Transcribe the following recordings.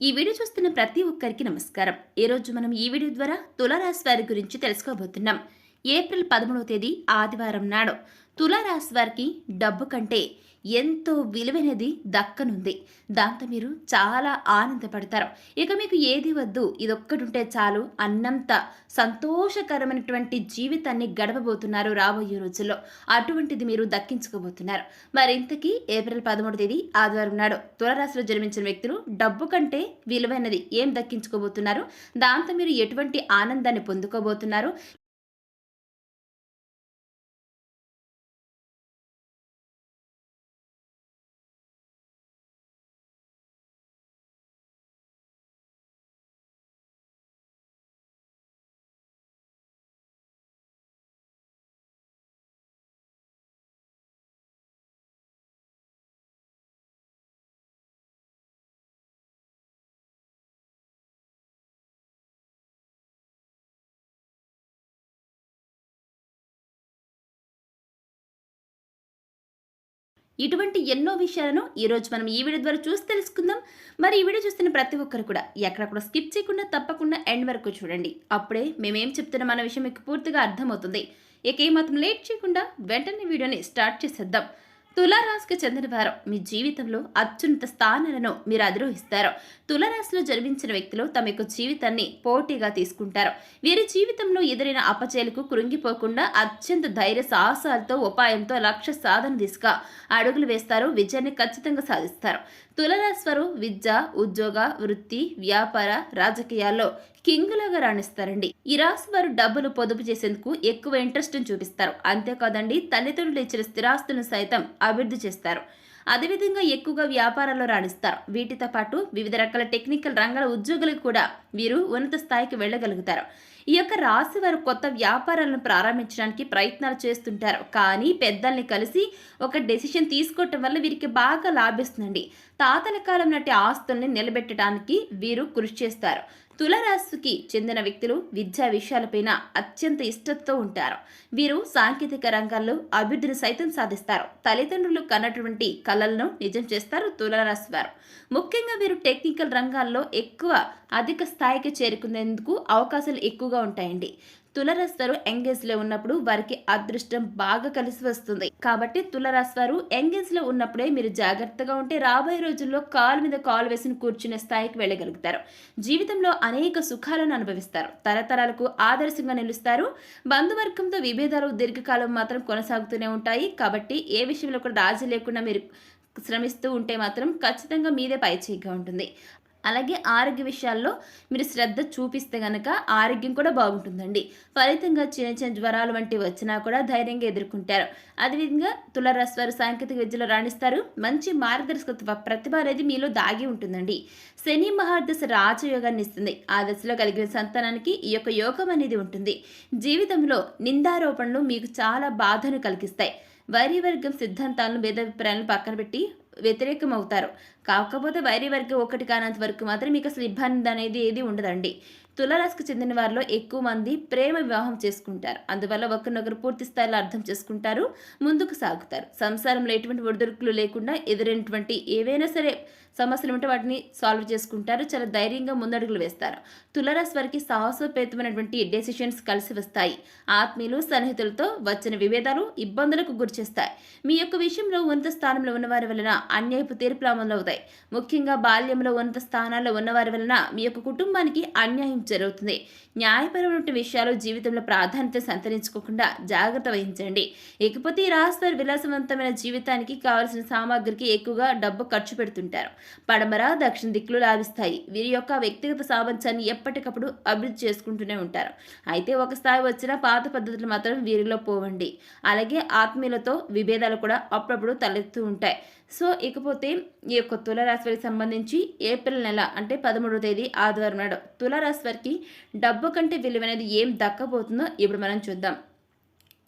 ఈ వీడియో చూస్తున్న ప్రతి ఒక్కరికి నమస్కారం. ఈరోజు మనం ఈ వీడియో ద్వారా తులారాశి వారి గురించి తెలుసుకోబోతున్నాం. ఏప్రిల్ పదమూడవ తేదీ ఆదివారం నాడు. తులారాశి వారికి డబ్బు కంటే ఎంతో విలువైనది దక్కనుంది. దాంతో మీరు చాలా ఆనందపడతారు. ఇక మీకు ఏది వద్దు ఇదొక్కటుంటే చాలు. అన్నంత సంతోషకరమైనటువంటి జీవితాన్ని గడపబోతున్నారు రాబోయే రోజుల్లో. అటువంటిది మీరు దక్కించుకోబోతున్నారు. మరింతకీ ఏప్రిల్ పదమూడు తేదీ ఆదివారం నాడు తులరాశిలో జన్మించిన వ్యక్తులు డబ్బు కంటే విలువైనది ఏం దక్కించుకోబోతున్నారు? దాంతో మీరు ఎటువంటి ఆనందాన్ని పొందుకోబోతున్నారు? ఇటువంటి ఎన్నో విషయాలను ఈరోజు మనం ఈ వీడియో ద్వారా చూసి తెలుసుకుందాం. మరి ఈ వీడియో చూస్తున్న ప్రతి ఒక్కరు కూడా ఎక్కడ కూడా స్కిప్ చేయకుండా తప్పకుండా ఎండ్ వరకు చూడండి. అప్పుడే మేమేం చెప్తున్నా మన విషయం మీకు పూర్తిగా అర్థమవుతుంది. ఇక ఏమాత్రం లేట్ చేయకుండా వెంటనే వీడియోని స్టార్ట్ చేసేద్దాం. తులారాశికి చెందిన వారు మీ జీవితంలో అత్యున్నత స్థానాలను మీరు అధిరోహిస్తారు. తులరాశిలో జన్మించిన వ్యక్తులు తమ యొక్క జీవితాన్ని పోటీగా తీసుకుంటారు. వీరి జీవితంలో ఎదురైన అపచయలకు కృంగిపోకుండా అత్యంత ధైర్య సాహసాలతో ఉపాయంతో లక్ష్య సాధన దిశగా అడుగులు వేస్తారు. విజయాన్ని ఖచ్చితంగా సాధిస్తారు. తులరాశివారు విద్య ఉద్యోగ వృత్తి వ్యాపార రాజకీయాల్లో కింగులాగా రాణిస్తారండి. ఈ రాశి వారు డబ్బులు పొదుపు చేసేందుకు ఎక్కువ ఇంట్రెస్ట్ చూపిస్తారు. అంతేకాదండి తల్లిదండ్రులు ఇచ్చిన స్థిరాస్తులను సైతం అభివృద్ధి చేస్తారు. అదేవిధంగా ఎక్కువగా వ్యాపారాల్లో రాణిస్తారు. వీటితో పాటు వివిధ రకాల టెక్నికల్ రంగాల ఉద్యోగులకు కూడా వీరు ఉన్నత స్థాయికి వెళ్ళగలుగుతారు. ఈ యొక్క రాశి వారు కొత్త వ్యాపారాలను ప్రారంభించడానికి ప్రయత్నాలు చేస్తుంటారు. కానీ పెద్దల్ని కలిసి ఒక డెసిషన్ తీసుకోవటం వల్ల వీరికి బాగా లాభిస్తుందండి. తాతల కాలం నాటి ఆస్తుల్ని నిలబెట్టడానికి వీరు కృషి చేస్తారు. తులరాశికి చెందిన వ్యక్తులు విద్యా విషయాలపైన అత్యంత ఇష్టంతో ఉంటారు. వీరు సాంకేతిక రంగాల్లో అభివృద్ధిని సైతం సాధిస్తారు. తల్లిదండ్రులు కన్నటువంటి కళలను నిజం చేస్తారు తులరాశి వారు. ముఖ్యంగా వీరు టెక్నికల్ రంగాల్లో ఎక్కువ అధిక స్థాయికి చేరుకునేందుకు అవకాశాలు ఎక్కువగా ఉంటాయండి. తులరాశి ఎంగేజ్లో ఉన్నప్పుడు వారికి అదృష్టం బాగా కలిసి వస్తుంది. కాబట్టి తులరాశి వారు ఎంగేజ్లో ఉన్నప్పుడే మీరు జాగ్రత్తగా ఉంటే రాబోయే రోజుల్లో కాలు మీద కాలు వేసిన కూర్చునే స్థాయికి వెళ్ళగలుగుతారు. జీవితంలో అనేక సుఖాలను అనుభవిస్తారు. తరతరాలకు ఆదర్శంగా నిలుస్తారు. బంధువర్గంతో విభేదాలు దీర్ఘకాలం మాత్రం కొనసాగుతూనే ఉంటాయి. కాబట్టి ఏ విషయంలో కూడా రాజీ లేకుండా మీరు శ్రమిస్తూ ఉంటే మాత్రం ఖచ్చితంగా మీదే పైచేయిగా ఉంటుంది. అలాగే ఆరోగ్య విషయాల్లో మీరు శ్రద్ధ చూపిస్తే కనుక ఆరోగ్యం కూడా బాగుంటుందండి. ఫలితంగా చిన్న చిన్న జ్వరాలు వంటివి వచ్చినా కూడా ధైర్యంగా ఎదుర్కొంటారు. అదేవిధంగా తులరాశి వారు సాంకేతిక విద్యలో రాణిస్తారు. మంచి మార్గదర్శకత్వ ప్రతిభ అనేది మీలో దాగి ఉంటుందండి. శని మహాదశ రాజయోగాన్ని ఇస్తుంది. ఆ దశలో కలిగిన సంతానానికి ఈ యొక్క యోగం అనేది ఉంటుంది. జీవితంలో నిందారోపణలు మీకు చాలా బాధను కలిగిస్తాయి. వైరి సిద్ధాంతాలను భేదాభిప్రాయాలను పక్కన పెట్టి వ్యతిరేకం అవుతారు కాకపోతే వైరి వరకు ఒకటి కానంత వరకు మాత్రం మీకు అసలు ఇబ్బంది అనేది ఏది ఉండదండి. తులరాశికి చెందిన వారిలో ఎక్కువ మంది ప్రేమ వివాహం చేసుకుంటారు. అందువల్ల ఒకరినొకరు పూర్తి స్థాయిలో అర్థం చేసుకుంటారు ముందుకు సాగుతారు. సంసారంలో ఎటువంటి ఒడిదుడుకులు లేకుండా ఎదురైనటువంటి ఏవైనా సరే సమస్యలు ఉంటే వాటిని సాల్వ్ చేసుకుంటారు. చాలా ధైర్యంగా ముందడుగులు వేస్తారు. తులరాశి వారికి సాహసోపేతమైనటువంటి డెసిషన్స్ కలిసి వస్తాయి. ఆత్మీయులు సన్నిహితులతో వచ్చిన విభేదాలు ఇబ్బందులకు గురిచేస్తాయి మీ యొక్క విషయంలో ఉన్నత స్థానంలో ఉన్నవారి వలన అన్యాయపు తీర్పులు అమలవుతాయి ముఖ్యంగా బాల్యంలో ఉన్నత స్థానాల్లో ఉన్నవారి వలన మీ యొక్క కుటుంబానికి అన్యాయం జరుగుతుంది. న్యాయపరమైన విషయాలు జీవితంలో ప్రాధాన్యత సంతరించుకోకుండా జాగ్రత్త వహించండి. ఇకపోతే ఈ రాశి విలాసవంతమైన జీవితానికి కావలసిన సామాగ్రికి ఎక్కువగా డబ్బు ఖర్చు పెడుతుంటారు. పడమర దక్షిణ దిక్కులు లాభిస్తాయి. వీరి యొక్క వ్యక్తిగత సామర్థ్యాన్ని ఎప్పటికప్పుడు అభివృద్ధి చేసుకుంటూనే ఉంటారు. అయితే ఒక స్థాయి వచ్చిన పాత పద్ధతులు మాత్రం వీరిలో పోవండి. అలాగే ఆత్మీయులతో విభేదాలు కూడా అప్పుడప్పుడు తలెత్తూ ఉంటాయి. సో ఇకపోతే ఈ యొక్క తులరాశి వారికి సంబంధించి ఏప్రిల్ నెల అంటే పదమూడవ తేదీ ఆదివారం నాడు తులరాశి వారికి డబ్బు కంటే విలువైనది ఏం దక్కబోతుందో ఇప్పుడు మనం చూద్దాం.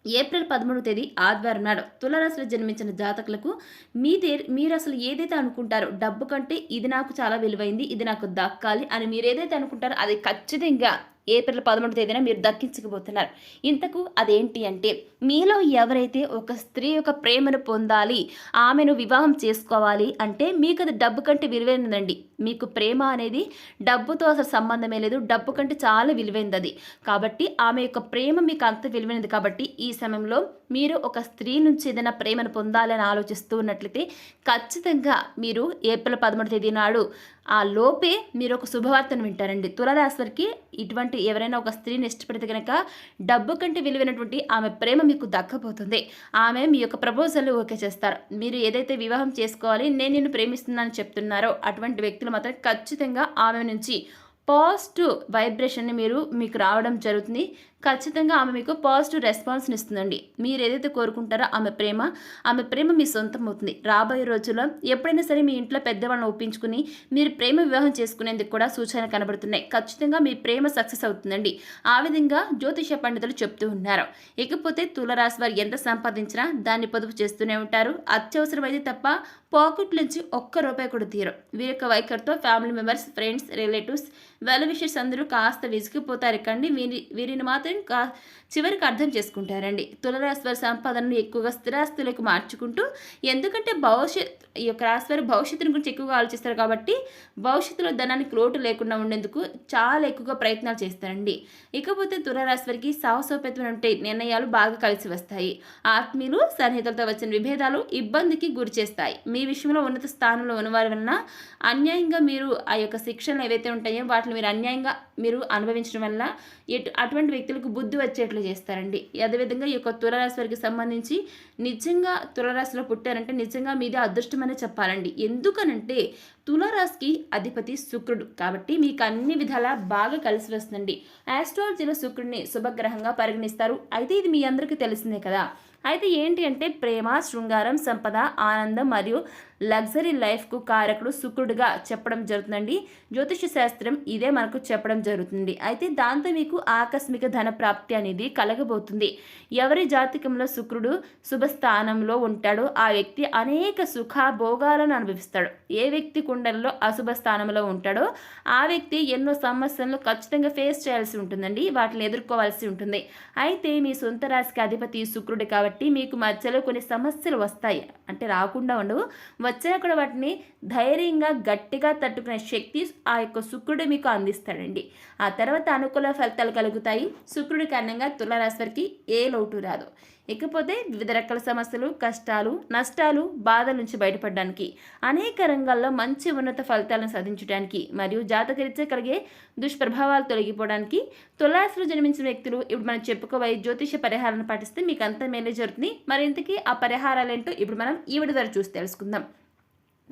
ఏప్రిల్ పదమూడు తేదీ ఆదివారం నాడు తులరాశిలో జన్మించిన జాతకులకు మీ దే మీరు అసలు ఏదైతే అనుకుంటారో డబ్బు కంటే ఇది నాకు చాలా విలువైంది ఇది నాకు దక్కాలి అని మీరు ఏదైతే అనుకుంటారో అది ఖచ్చితంగా ఏప్రిల్ పదమూడు తేదీన మీరు దక్కించకపోతున్నారు. ఇంతకు అదేంటి అంటే మీలో ఎవరైతే ఒక స్త్రీ యొక్క ప్రేమను పొందాలి ఆమెను వివాహం చేసుకోవాలి అంటే మీకు అది డబ్బు కంటే విలువైనదండి. మీకు ప్రేమ అనేది డబ్బుతో అసలు సంబంధమే లేదు డబ్బు కంటే చాలా విలువైనది కాబట్టి ఆమె యొక్క ప్రేమ మీకు అంత విలువైనది కాబట్టి ఈ సమయంలో మీరు ఒక స్త్రీ నుంచి ఏదైనా ప్రేమను పొందాలని ఆలోచిస్తూ ఉన్నట్లయితే ఖచ్చితంగా మీరు ఏప్రిల్ పదమూడు తేదీ నాడు ఆ లోపే మీరు ఒక శుభవార్తను వింటారండి. తులరాశికి ఇటువంటి ఎవరైనా ఒక స్త్రీని ఇష్టపడితే కనుక డబ్బు కంటే విలువైనటువంటి ఆమె ప్రేమ మీకు దక్కపోతుంది ఆమె మీ యొక్క ప్రపోజల్ని ఓకే చేస్తారు. మీరు ఏదైతే వివాహం చేసుకోవాలి నేను నిన్ను ప్రేమిస్తున్నానని చెప్తున్నారో అటువంటి వ్యక్తులు మాత్రం ఖచ్చితంగా ఆమె నుంచి పాజిటివ్ వైబ్రేషన్ని మీరు మీకు రావడం జరుగుతుంది. ఖచ్చితంగా ఆమె మీకు పాజిటివ్ రెస్పాన్స్ని ఇస్తుందండి. మీరు ఏదైతే కోరుకుంటారో ఆమె ప్రేమ ఆమె ప్రేమ మీ సొంతం అవుతుంది. రాబోయే రోజుల్లో ఎప్పుడైనా సరే మీ ఇంట్లో పెద్దవాళ్ళని ఒప్పించుకుని మీరు ప్రేమ వివాహం చేసుకునేందుకు కూడా సూచనలు కనబడుతున్నాయి. ఖచ్చితంగా మీ ప్రేమ సక్సెస్ అవుతుందండి. ఆ విధంగా జ్యోతిష పండితులు చెప్తూ ఉన్నారు. ఇకపోతే తులరాశి వారు ఎంత సంపాదించినా దాన్ని పొదుపు చేస్తూనే ఉంటారు. అత్యవసరమైతే తప్ప పాకెట్ నుంచి ఒక్క రూపాయి కూడా తీరు వీరి యొక్క వైఖరితో family members friends relatives well wishers అందరూ కాస్త విసిగిపోతారు కండి. వీరి వీరిని మాత్రం కా చివరికి అర్థం చేసుకుంటారండి. తులరాశి వారి సంపాదనను ఎక్కువగా స్థిరాస్తులకు మార్చుకుంటూ ఎందుకంటే భవిష్యత్ ఈ యొక్క రాశి వారి భవిష్యత్తుని గురించి ఎక్కువగా ఆలోచిస్తారు కాబట్టి భవిష్యత్తులో ధనానికి లోటు లేకుండా ఉండేందుకు చాలా ఎక్కువగా ప్రయత్నాలు చేస్తారండి. ఇకపోతే తులరాశి వారికి సాహసోపేతమైన నిర్ణయాలు బాగా కలిసి వస్తాయి. ఆత్మీయులు సన్నిహితులతో వచ్చిన విభేదాలు ఇబ్బందికి గురి చేస్తాయి. మీ విషయంలో ఉన్నత స్థానంలో ఉన్నవారి వలన అన్యాయంగా మీరు ఆ యొక్క శిక్షణలు ఏవైతే ఉంటాయో వాటిని మీరు అన్యాయంగా మీరు అనుభవించడం వల్ల ఎటు అటువంటి వ్యక్తులకు బుద్ధి వచ్చేట్లు చేస్తారండి. అదేవిధంగా ఈ యొక్క తులరాశి వారికి సంబంధించి నిజంగా తులరాశిలో పుట్టారంటే నిజంగా మీది అదృష్టమనే చెప్పాలండి. ఎందుకనంటే తులరాశికి అధిపతి శుక్రుడు. కాబట్టి మీకు అన్ని విధాలా బాగా కలిసి వస్తుందండి. ఆస్ట్రాలజీలో శుక్రుడిని శుభగ్రహంగా పరిగణిస్తారు. అయితే ఇది మీ అందరికీ తెలిసిందే కదా. అయితే ఏంటి అంటే ప్రేమ శృంగారం సంపద ఆనందం మరియు లగ్జరీ లైఫ్కు కారకుడు శుక్రుడిగా చెప్పడం జరుగుతుందండి. జ్యోతిష శాస్త్రం ఇదే మనకు చెప్పడం జరుగుతుంది. అయితే దాంతో మీకు ఆకస్మిక ధన ప్రాప్తి అనేది కలగబోతుంది. ఎవరి జాతకంలో శుక్రుడు శుభస్థానంలో ఉంటాడో ఆ వ్యక్తి అనేక సుఖ భోగాలను అనుభవిస్తాడు. ఏ వ్యక్తి కుండలలో అశుభ స్థానంలో ఉంటాడో ఆ వ్యక్తి ఎన్నో సమస్యలను ఖచ్చితంగా ఫేస్ చేయాల్సి ఉంటుందండి. వాటిని ఎదుర్కోవాల్సి ఉంటుంది. అయితే మీ సొంత రాశికి అధిపతి శుక్రుడు కాబట్టి మీకు మధ్యలో కొన్ని సమస్యలు వస్తాయి. అంటే రాకుండా ఉండవు. వచ్చినా కూడా వాటిని ధైర్యంగా గట్టిగా తట్టుకునే శక్తి ఆ యొక్క శుక్రుడు మీకు అందిస్తాడండి. ఆ తర్వాత అనుకూల ఫలితాలు కలుగుతాయి. శుక్రుడి కారణంగా తులరాశి వారికి ఏ లోటు రాదు. ఇకపోతే వివిధ రకాల సమస్యలు కష్టాలు నష్టాలు బాధల నుంచి బయటపడడానికి అనేక రంగాల్లో మంచి ఉన్నత ఫలితాలను సాధించడానికి మరియు జాతకరీత్యా కలిగే దుష్ప్రభావాలు తొలగిపోవడానికి తులాసులు జన్మించిన వ్యక్తులు ఇప్పుడు మనం చెప్పుకోబోయే జ్యోతిష పరిహారాన్ని పాటిస్తే మీకు అంత మేలే జరుగుతుంది. మరింతకీ ఆ పరిహారాలు ఏంటో ఇప్పుడు మనం ఈ ద్వారా చూసి తెలుసుకుందాం.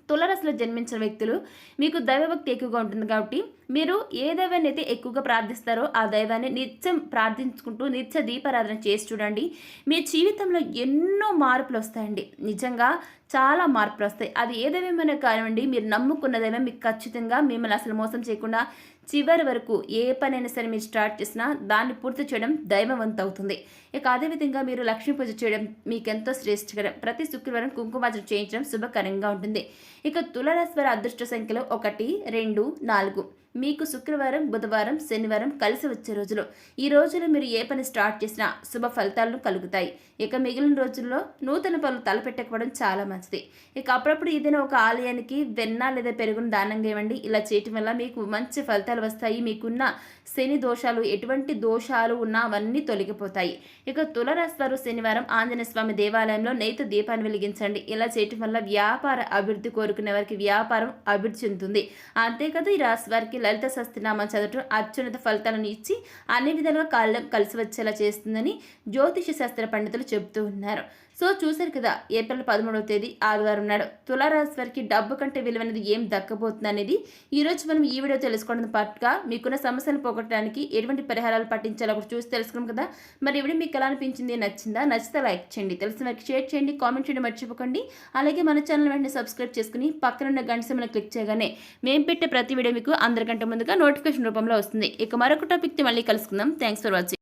తులరాశిలో జన్మించిన వ్యక్తులు మీకు దైవభక్తి ఎక్కువగా ఉంటుంది కాబట్టి మీరు ఏ దైవాన్ని అయితే ఎక్కువగా ప్రార్థిస్తారో ఆ దైవాన్ని నిత్యం ప్రార్థించుకుంటూ నిత్య దీపారాధన చేసి చూడండి. మీ జీవితంలో ఎన్నో మార్పులు వస్తాయండి. నిజంగా చాలా మార్పులు వస్తాయి. అది ఏ దైవమైనా కానివ్వండి మీరు నమ్ముకున్న దైవం మీకు ఖచ్చితంగా మిమ్మల్ని అసలు మోసం చేయకుండా చివరి వరకు ఏ పనైనా సరే మీరు స్టార్ట్ చేసినా దాన్ని పూర్తి చేయడం దైవవంత అవుతుంది ఇక అదేవిధంగా మీరు లక్ష్మీ పూజ చేయడం మీకెంతో శ్రేష్ఠకరం ప్రతి శుక్రవారం కుంకుమార్చన చేయించడం శుభకరంగా ఉంటుంది. ఇక తులరాశి అదృష్ట సంఖ్యలో ఒకటి రెండు నాలుగు. మీకు శుక్రవారం బుధవారం శనివారం కలిసి వచ్చే రోజులు. ఈ రోజులో మీరు ఏ పని స్టార్ట్ చేసినా శుభ ఫలితాలను కలుగుతాయి. ఇక మిగిలిన రోజుల్లో నూతన పనులు తలపెట్టకపోవడం చాలా మంచిది. ఇక అప్పుడప్పుడు ఏదైనా ఒక ఆలయానికి వెన్న లేదా పెరుగును దానంగా ఇవ్వండి ఇలా చేయటం వల్ల మీకు మంచి ఫలితాలు వస్తాయి. మీకున్న శని దోషాలు ఎటువంటి దోషాలు ఉన్నా అవన్నీ తొలగిపోతాయి. ఇక తులరాశి శనివారం ఆంజనేయ స్వామి దేవాలయంలో నైత దీపాన్ని వెలిగించండి. ఇలా చేయటం వల్ల వ్యాపార అభివృద్ధి కోరుకునే వారికి వ్యాపారం అభివృద్ధి చెందుతుంది. అంతేకాదు ఈ రాశి వారికి లలిత సస్తినామా చదవటం అత్యున్నత ఫలితాలను ఇచ్చి అన్ని విధాలుగా కాలం కలిసి వచ్చేలా చేస్తుందని జ్యోతిష శాస్త్ర పండితులు చెబుతూ ఉన్నారు. సో చూశారు కదా ఏప్రిల్ పదమూడవ తేదీ ఆదివారం నాడు తులారాశి వారికి డబ్బు కంటే విలువైనది ఏం దక్కబోతుంది అనేది ఈరోజు మనం ఈ వీడియో తెలుసుకోవడం పాటుగా మీకున్న సమస్యలు పోగొట్టడానికి ఎటువంటి పరిహారాలు పాటించాలో కూడా చూసి తెలుసుకున్నాం కదా. మరి ఇవి మీకు ఎలా అనిపించింది నచ్చిందా? నచ్చితే లైక్ చేయండి తెలిసిన వారికి షేర్ చేయండి కామెంట్ చేయడం మర్చిపోకండి. అలాగే మన ఛానల్ వెంటనే సబ్స్క్రైబ్ చేసుకుని పక్కనున్న గంట సమయంలో క్లిక్ చేయగానే మేము పెట్టే ప్రతి వీడియో మీకు అందరికంటే ముందుగా నోటిఫికేషన్ రూపంలో వస్తుంది. ఇక మరొక టాపిక్తో మళ్ళీ కలుసుకుందాం. Thanks for watching.